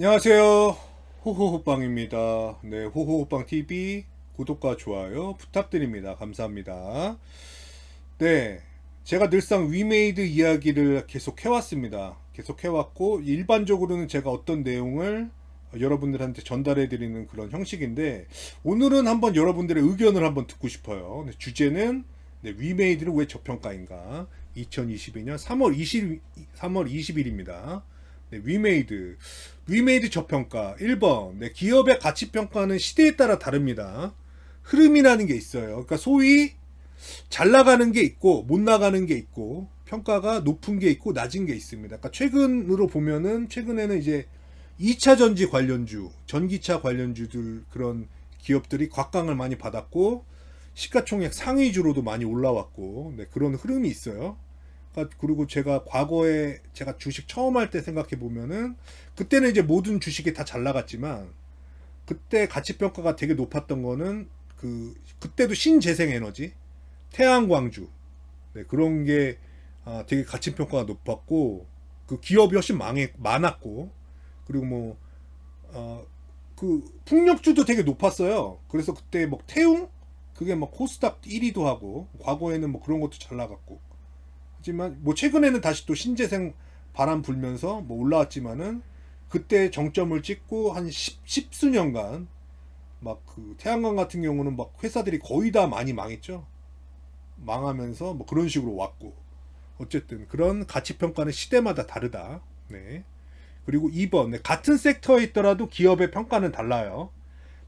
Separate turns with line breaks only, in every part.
안녕하세요. 호호호빵입니다. 네, 호호호빵 TV 구독과 좋아요 부탁드립니다. 감사합니다. 네, 제가 늘상 위메이드 이야기를 계속 해왔습니다. 계속 해왔고 일반적으로는 제가 어떤 내용을 여러분들한테 전달해 드리는 그런 형식인데 오늘은 한번 여러분들의 의견을 한번 듣고 싶어요. 네, 주제는 네, 위메이드는 왜 저평가인가? 2022년 3월 20 3월 20일입니다. 네, 위메이드. 위메이드 저평가. 1번. 네, 기업의 가치 평가는 시대에 따라 다릅니다. 흐름이라는 게 있어요. 그러니까 소위 잘 나가는 게 있고 못 나가는 게 있고 평가가 높은 게 있고 낮은 게 있습니다. 그러니까 최근으로 보면은 최근에는 이제 2차 전지 관련주, 전기차 관련주들 그런 기업들이 곽강을 많이 받았고 시가총액 상위주로도 많이 올라왔고 네, 그런 흐름이 있어요. 그러니까 그리고 제가 과거에 제가 주식 처음 할 때 생각해 보면은 그때는 이제 모든 주식이 다 잘 나갔지만 그때 가치 평가가 되게 높았던 거는 그 그때도 신재생 에너지, 태양광주. 네, 그런 게 아, 되게 가치 평가가 높았고 그 기업이 훨씬 망해 많았고 그리고 뭐 어, 그 풍력주도 되게 높았어요. 그래서 그때 뭐 태웅? 그게 뭐 코스닥 1위도 하고 과거에는 뭐 그런 것도 잘 나갔고 하지만 뭐 최근에는 다시 또 신재생 바람 불면서 뭐 올라왔지만은 그때 정점을 찍고 한 10, 10 수년간 막 그 태양광 같은 경우는 막 회사들이 거의 다 많이 망했죠. 망하면서 뭐 그런 식으로 왔고 어쨌든 그런 가치 평가는 시대마다 다르다. 네. 그리고 2번 네, 같은 섹터에 있더라도 기업의 평가는 달라요.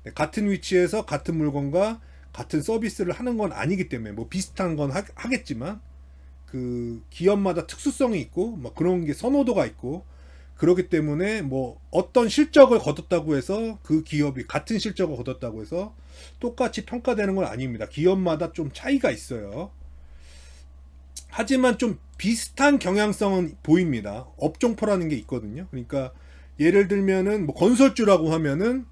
네, 같은 위치에서 같은 물건과 같은 서비스를 하는 건 아니기 때문에 뭐 비슷한 건 하, 하겠지만 그 기업마다 특수성이 있고 뭐 그런 게 선호도가 있고 그렇기 때문에 뭐 어떤 실적을 거뒀다고 해서 그 기업이 같은 실적을 거뒀다고 해서 똑같이 평가되는 건 아닙니다. 기업마다 좀 차이가 있어요. 하지만 좀 비슷한 경향성은 보입니다. 업종포라는 게 있거든요. 그러니까 예를 들면은 뭐 건설주라고 하면은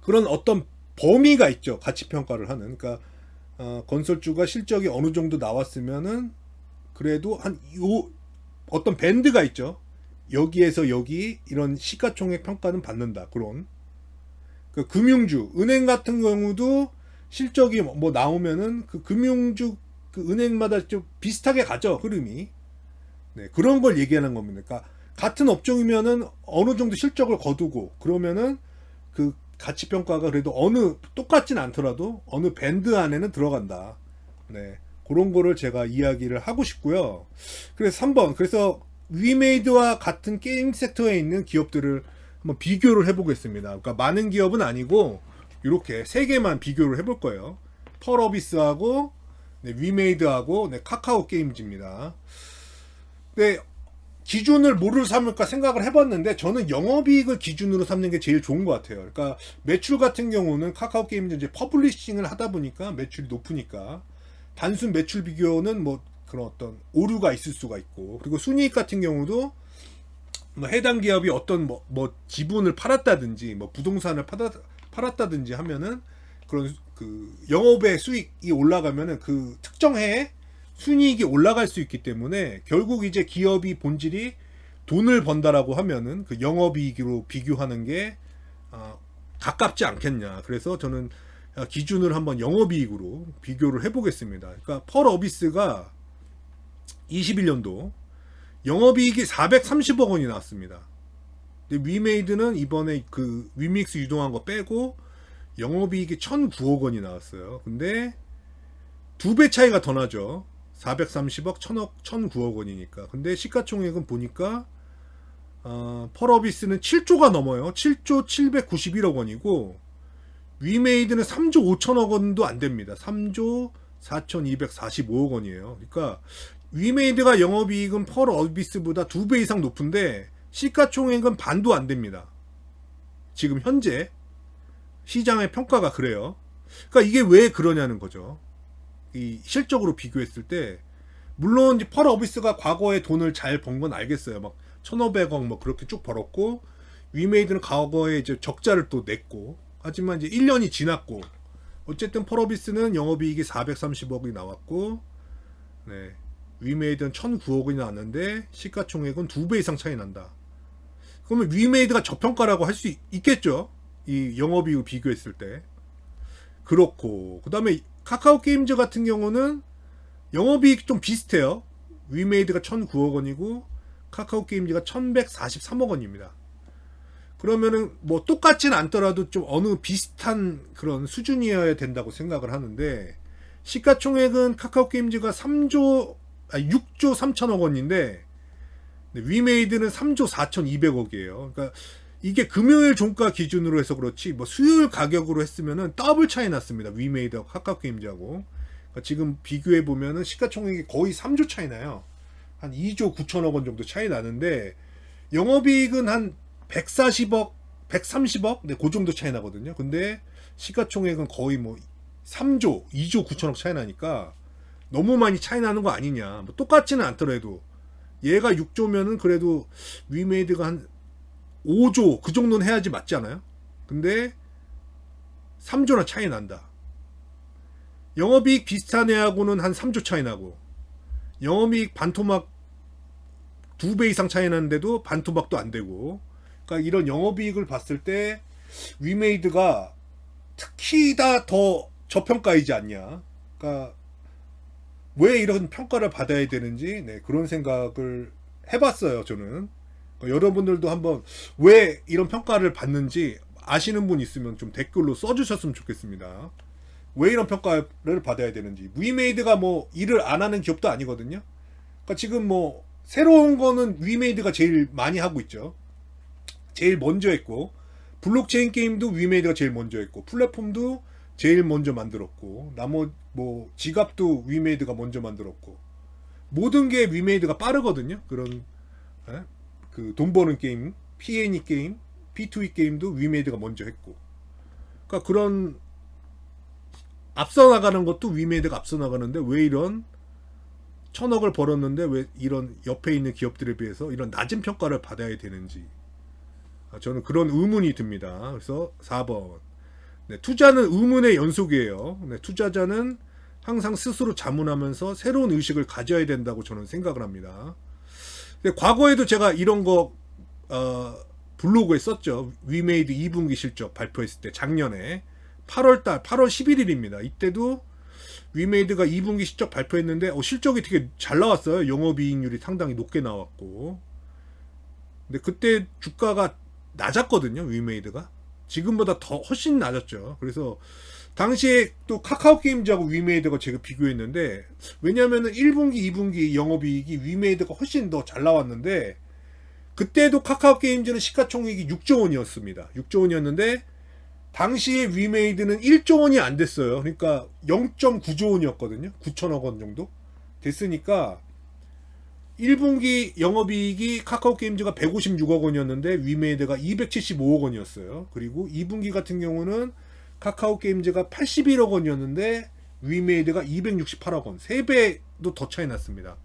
그런 어떤 범위가 있죠. 가치 평가를 하는. 그러니까 어, 건설주가 실적이 어느 정도 나왔으면은 그래도 한 요 어떤 밴드가 있죠. 여기에서 여기 이런 시가총액 평가는 받는다. 그런 그 금융주, 은행 같은 경우도 실적이 뭐 나오면은 그 금융주 그 은행마다 좀 비슷하게 가죠 흐름이. 네 그런 걸 얘기하는 겁니다. 그러니까 같은 업종이면은 어느 정도 실적을 거두고 그러면은 그 가치 평가가 그래도 어느 똑같진 않더라도 어느 밴드 안에는 들어간다. 네. 그런 거를 제가 이야기를 하고 싶고요. 그래서 3번. 그래서 위메이드와 같은 게임 섹터에 있는 기업들을 한번 비교를 해보겠습니다. 그러니까 많은 기업은 아니고 이렇게 세 개만 비교를 해볼 거예요. 펄어비스하고 네, 위메이드하고 네, 카카오 게임즈입니다. 네, 기준을 뭐를 삼을까 생각을 해봤는데 저는 영업이익을 기준으로 삼는 게 제일 좋은 것 같아요. 그러니까 매출 같은 경우는 카카오 게임즈 이제 퍼블리싱을 하다 보니까 매출이 높으니까 단순 매출 비교는 뭐 그런 어떤 오류가 있을 수가 있고 그리고 순이익 같은 경우도 뭐 해당 기업이 어떤 뭐, 뭐 지분을 팔았다든지 뭐 부동산을 팔았, 팔았다든지 하면은 그런 그 영업의 수익이 올라가면은 그 특정 해에 순이익이 올라갈 수 있기 때문에 결국 이제 기업이 본질이 돈을 번다라고 하면은 그 영업이익으로 비교하는 게 어, 가깝지 않겠냐. 그래서 저는 기준을 한번 영업이익으로 비교를 해보겠습니다. 그러니까 펄 어비스가 21년도 영업이익이 430억 원이 나왔습니다. 근데 위메이드는 이번에 그 위믹스 유동한 거 빼고 영업이익이 1,009억 원이 나왔어요. 근데 두 배 차이가 더 나죠. 430억, 1,000억, 1,009억 원이니까. 근데 시가총액은 보니까 어, 펄어비스는 7조가 넘어요. 7조 791억 원이고 위메이드는 3조 5천억 원도 안 됩니다. 3조 4,245억 원이에요. 그러니까 위메이드가 영업이익은 펄 어비스보다 두배 이상 높은데 시가총액은 반도 안 됩니다. 지금 현재 시장의 평가가 그래요. 그러니까 이게 왜 그러냐는 거죠. 이 실적으로 비교했을 때 물론 이제 펄 어비스가 과거에 돈을 잘 번 건 알겠어요. 막 1,500억 뭐 그렇게 쭉 벌었고 위메이드는 과거에 이제 적자를 또 냈고 하지만 이제 1년이 지났고 어쨌든 펄 어비스는 영업이익이 430억이 나왔고 네. 위메이드는 1,009억이 나왔는데 시가총액은 두 배 이상 차이 난다. 그러면 위메이드가 저평가라고 할 수 있겠죠. 이 영업이익 비교했을 때. 그렇고 그다음에 카카오 게임즈 같은 경우는 영업이익 좀 비슷해요. 위메이드가 1,009억 원이고 카카오 게임즈가 1,143억 원입니다. 그러면은 뭐 똑같진 않더라도 좀 어느 비슷한 그런 수준이어야 된다고 생각을 하는데 시가총액은 카카오 게임즈가 3조 아 6조 3천억 원인데 위메이드는 3조 4,200억이에요. 그러니까 이게 금요일 종가 기준으로 해서 그렇지 뭐 수요일 가격으로 했으면은 더블 차이 났습니다. 위메이드하고 카카오 게임즈하고 그러니까 지금 비교해 보면은 시가총액이 거의 3조 차이 나요. 한 2조 9천억 원 정도 차이 나는데 영업이익은 한 140억, 130억, 네, 그 정도 차이 나거든요. 근데 시가총액은 거의 뭐 3조, 2조 9천억 차이 나니까 너무 많이 차이 나는 거 아니냐. 뭐 똑같지는 않더라도 얘가 6조면은 그래도 위메이드가 한 5조 그 정도는 해야지 맞지 않아요? 근데 3조나 차이 난다. 영업이익 비슷한 애하고는 한 3조 차이 나고 영업이익 반토막 두 배 이상 차이 나는데도 반토막도 안 되고 그러니까 이런 영업이익을 봤을 때 위메이드가 특히 다 더 저평가이지 않냐. 그러니까 왜 이런 평가를 받아야 되는지 네, 그런 생각을 해봤어요. 저는 여러분들도 한번 왜 이런 평가를 받는지 아시는 분 있으면 좀 댓글로 써주셨으면 좋겠습니다. 왜 이런 평가를 받아야 되는지 위메이드가 뭐 일을 안 하는 기업도 아니거든요. 그러니까 지금 뭐 새로운 거는 위메이드가 제일 많이 하고 있죠. 제일 먼저 했고 블록체인 게임도 위메이드가 제일 먼저 했고 플랫폼도 제일 먼저 만들었고 나머 뭐 지갑도 위메이드가 먼저 만들었고 모든 게 위메이드가 빠르거든요. 그런 예? 그 돈 버는 게임, P&E 게임, P2E 게임도 위메이드가 먼저 했고 그러니까 그런 앞서 나가는 것도 위메이드가 앞서 나가는데 왜 이런 천억을 벌었는데 왜 이런 옆에 있는 기업들에 비해서 이런 낮은 평가를 받아야 되는지 아, 저는 그런 의문이 듭니다. 그래서 4번 네, 투자는 의문의 연속이에요. 네, 투자자는 항상 스스로 자문하면서 새로운 의식을 가져야 된다고 저는 생각을 합니다. 근데 과거에도 제가 이런 거 어, 블로그에 썼죠. 위메이드 2분기 실적 발표했을 때 작년에 8월 달 8월 11일입니다. 이때도 위메이드가 2분기 실적 발표했는데 어, 실적이 되게 잘 나왔어요. 영업이익률이 상당히 높게 나왔고. 근데 그때 주가가 낮았거든요. 위메이드가. 지금보다 더 훨씬 낮았죠. 그래서 당시에 또 카카오 게임즈하고 위메이드가 제가 비교했는데 왜냐면은 1분기, 2분기 영업이익이 위메이드가 훨씬 더 잘 나왔는데 그때도 카카오 게임즈는 시가총액이 6조 원이었습니다. 6조 원이었는데 당시에 위메이드는 1조 원이 안 됐어요. 그러니까 0.9조 원이었거든요. 9천억 원 정도 됐으니까 1분기 영업이익이 카카오 게임즈가 156억 원이었는데 위메이드가 275억 원이었어요. 그리고 2분기 같은 경우는 카카오 게임즈가 81억 원이었는데 위메이드가 268억 원. 3배도 더 차이 났습니다.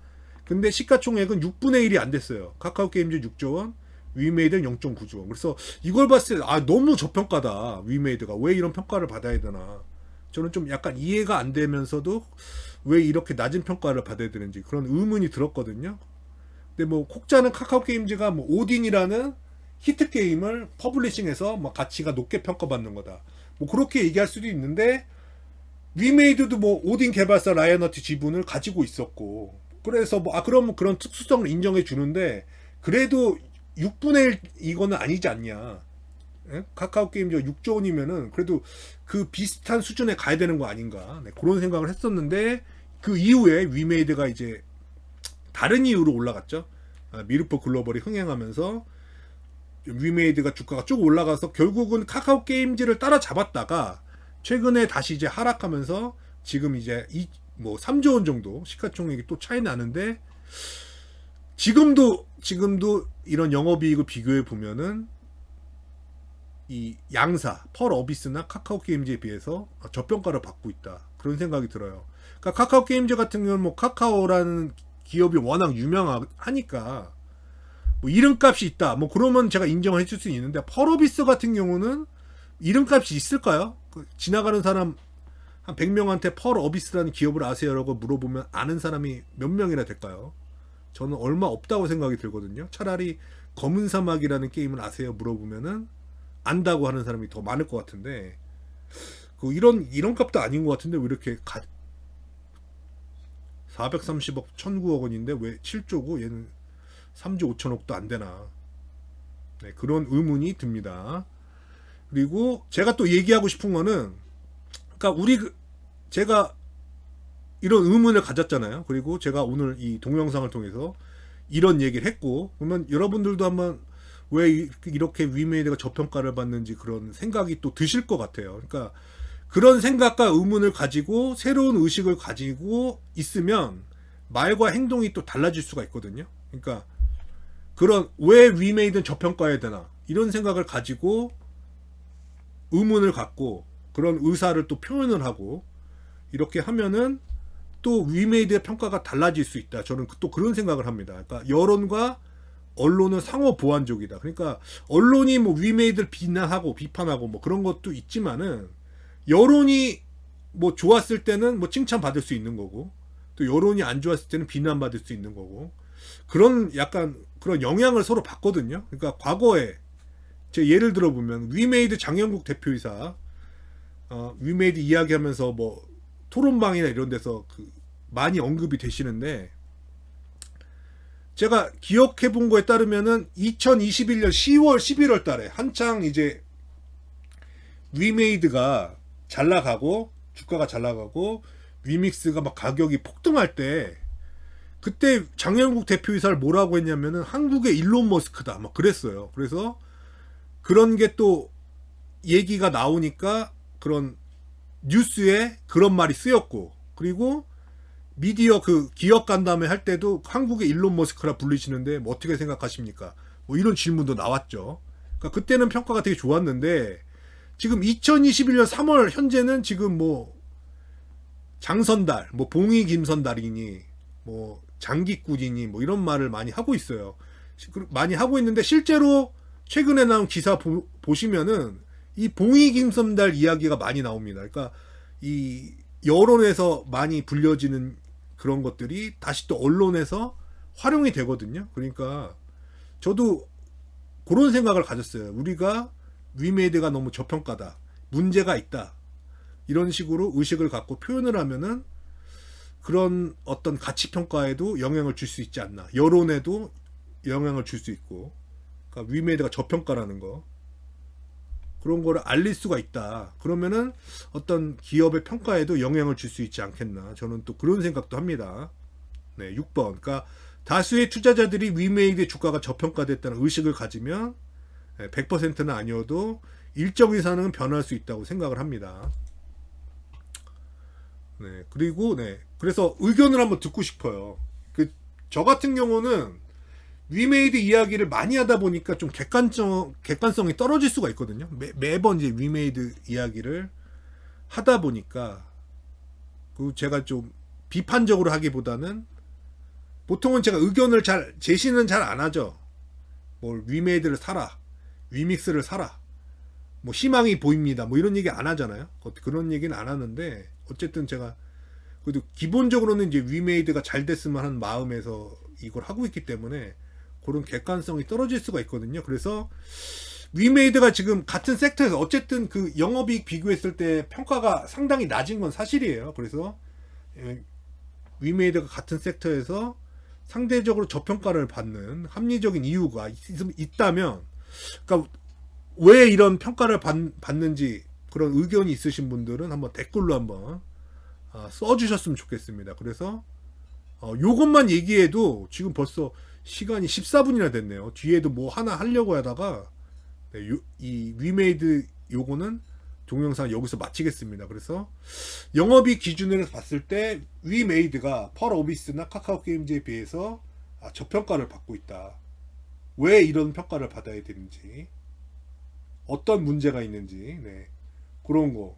근데 시가총액은 6분의 1이 안 됐어요. 카카오 게임즈 6조 원, 위메이드는 0.9조 원. 그래서 이걸 봤을 때 아 너무 저평가다. 위메이드가 왜 이런 평가를 받아야 되나. 저는 좀 약간 이해가 안 되면서도 왜 이렇게 낮은 평가를 받아야 되는지 그런 의문이 들었거든요. 근데 뭐 콕자는 카카오 게임즈가 뭐 오딘이라는 히트 게임을 퍼블리싱해서 뭐 가치가 높게 평가받는 거다. 뭐 그렇게 얘기할 수도 있는데 위메이드도 뭐 오딘 개발사 라이언너티 지분을 가지고 있었고 그래서 뭐 아 그러면 그런 특수성을 인정해 주는데 그래도 6분의 1 이거는 아니지 않냐. 예? 카카오 게임즈 6조 원이면은 그래도 그 비슷한 수준에 가야 되는 거 아닌가. 네, 그런 생각을 했었는데 그 이후에 위메이드가 이제 다른 이유로 올라갔죠. 아, 미르포 글로벌이 흥행하면서 위메이드가 주가가 쭉 올라가서 결국은 카카오 게임즈를 따라잡았다가 최근에 다시 이제 하락하면서 지금 이제 이, 뭐 3조 원 정도 시가총액이 또 차이 나는데 지금도 지금도 이런 영업이익을 비교해 보면은 이 양사 펄 어비스나 카카오 게임즈에 비해서 저평가를 받고 있다 그런 생각이 들어요. 그러니까 카카오 게임즈 같은 경우는 뭐 카카오라는 기업이 워낙 유명하니까 뭐 이름값이 있다. 뭐 그러면 제가 인정을 해줄 수 있는데 펄어비스 같은 경우는 이름값이 있을까요? 그 지나가는 사람 한 100명한테 펄어비스라는 기업을 아세요라고 물어보면 아는 사람이 몇 명이나 될까요? 저는 얼마 없다고 생각이 들거든요. 차라리 검은 사막이라는 게임을 아세요? 물어보면은 안다고 하는 사람이 더 많을 것 같은데 그 이런 이런 값도 아닌 것 같은데 왜 이렇게 가 430억 1009억 원인데 왜 7조고 얘는 3조 5천억도 안 되나 네, 그런 의문이 듭니다. 그리고 제가 또 얘기하고 싶은 거는 그러니까 우리 그- 제가 이런 의문을 가졌잖아요. 그리고 제가 오늘 이 동영상을 통해서 이런 얘기를 했고 그러면 여러분들도 한번 왜 이- 이렇게 위메이드가 저평가를 받는지 그런 생각이 또 드실 것 같아요. 그러니까 그런 생각과 의문을 가지고 새로운 의식을 가지고 있으면 말과 행동이 또 달라질 수가 있거든요. 그러니까 그런 왜 위메이드는 저평가해야 되나 이런 생각을 가지고 의문을 갖고 그런 의사를 또 표현을 하고 이렇게 하면은 또 위메이드의 평가가 달라질 수 있다. 저는 또 그런 생각을 합니다. 그러니까 여론과 언론은 상호 보완적이다. 그러니까 언론이 뭐 위메이드를 비난하고 비판하고 뭐 그런 것도 있지만은 여론이 뭐 좋았을 때는 뭐 칭찬받을 수 있는 거고 또 여론이 안 좋았을 때는 비난받을 수 있는 거고 그런 약간 그런 영향을 서로 받거든요. 그러니까 과거에 제 예를 들어 보면 위메이드 장영국 대표이사 어, 위메이드 이야기하면서 뭐 토론방이나 이런 데서 그 많이 언급이 되시는데 제가 기억해 본 거에 따르면은 2021년 10월 11월 달에 한창 이제 위메이드가 잘 나가고 주가가 잘 나가고 위믹스가 막 가격이 폭등할 때 그때 장영국 대표이사를 뭐라고 했냐면은 한국의 일론 머스크다 막 그랬어요. 그래서 그런 게 또 얘기가 나오니까 그런 뉴스에 그런 말이 쓰였고 그리고 미디어 그 기업 간담회 할 때도 한국의 일론 머스크라 불리시는데 뭐 어떻게 생각하십니까? 뭐 이런 질문도 나왔죠. 그러니까 그때는 평가가 되게 좋았는데 지금 2021년 3월 현재는 지금 뭐 장선달, 뭐 봉이 김선달이니 뭐 장기꾼이니 뭐 이런 말을 많이 하고 있어요. 많이 하고 있는데 실제로 최근에 나온 기사 보, 보시면은 이 봉이 김선달 이야기가 많이 나옵니다. 그러니까 이 여론에서 많이 불려지는 그런 것들이 다시 또 언론에서 활용이 되거든요. 그러니까 저도 그런 생각을 가졌어요. 우리가 위메이드가 너무 저평가다. 문제가 있다. 이런 식으로 의식을 갖고 표현을 하면은 그런 어떤 가치 평가에도 영향을 줄 수 있지 않나. 여론에도 영향을 줄 수 있고. 그러니까 위메이드가 저평가라는 거. 그런 거를 알릴 수가 있다. 그러면은 어떤 기업의 평가에도 영향을 줄 수 있지 않겠나. 저는 또 그런 생각도 합니다. 네, 6번. 그러니까 다수의 투자자들이 위메이드의 주가가 저평가됐다는 의식을 가지면 100%는 아니어도 일정 이상은 변할 수 있다고 생각을 합니다. 네, 그리고 네, 그래서 의견을 한번 듣고 싶어요. 그 저 같은 경우는 위메이드 이야기를 많이 하다 보니까 좀 객관성 객관성이 떨어질 수가 있거든요. 매, 매번 이제 위메이드 이야기를 하다 보니까 그 제가 좀 비판적으로 하기보다는 보통은 제가 의견을 잘 제시는 잘 안 하죠. 뭘 위메이드를 사라, 위믹스를 사라, 뭐 희망이 보입니다. 뭐 이런 얘기 안 하잖아요. 그- 그런 얘기는 안 하는데 어쨌든 제가 그래도 기본적으로는 이제 위메이드가 잘 됐으면 하는 마음에서 이걸 하고 있기 때문에 그런 객관성이 떨어질 수가 있거든요. 그래서 위메이드가 지금 같은 섹터에서 어쨌든 그 영업이익 비교했을 때 평가가 상당히 낮은 건 사실이에요. 그래서 예, 위메이드가 같은 섹터에서 상대적으로 저평가를 받는 합리적인 이유가 있, 있다면 그러니까 왜 이런 평가를 받, 받는지 그런 의견이 있으신 분들은 한번 댓글로 한번 아, 써주셨으면 좋겠습니다. 그래서 어, 요것만 얘기해도 지금 벌써 시간이 14분이나 됐네요. 뒤에도 뭐 하나 하려고 하다가 네, 요- 이 위메이드 요거는 동영상 여기서 마치겠습니다. 그래서 영업이 기준으로 봤을 때 위메이드가 펄 오비스나 카카오 게임즈에 비해서 아, 저평가를 받고 있다. 왜 이런 평가를 받아야 되는지 어떤 문제가 있는지 네. 그런 거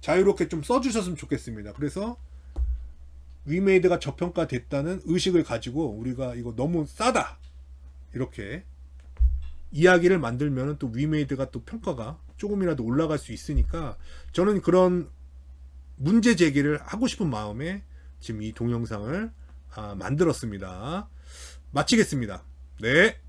자유롭게 좀 써주셨으면 좋겠습니다. 그래서 위메이드가 저평가됐다는 의식을 가지고 우리가 이거 너무 싸다 이렇게 이야기를 만들면 또 위메이드가 또 평가가 조금이라도 올라갈 수 있으니까 저는 그런 문제 제기를 하고 싶은 마음에 지금 이 동영상을 아, 만들었습니다. 마치겠습니다. 네.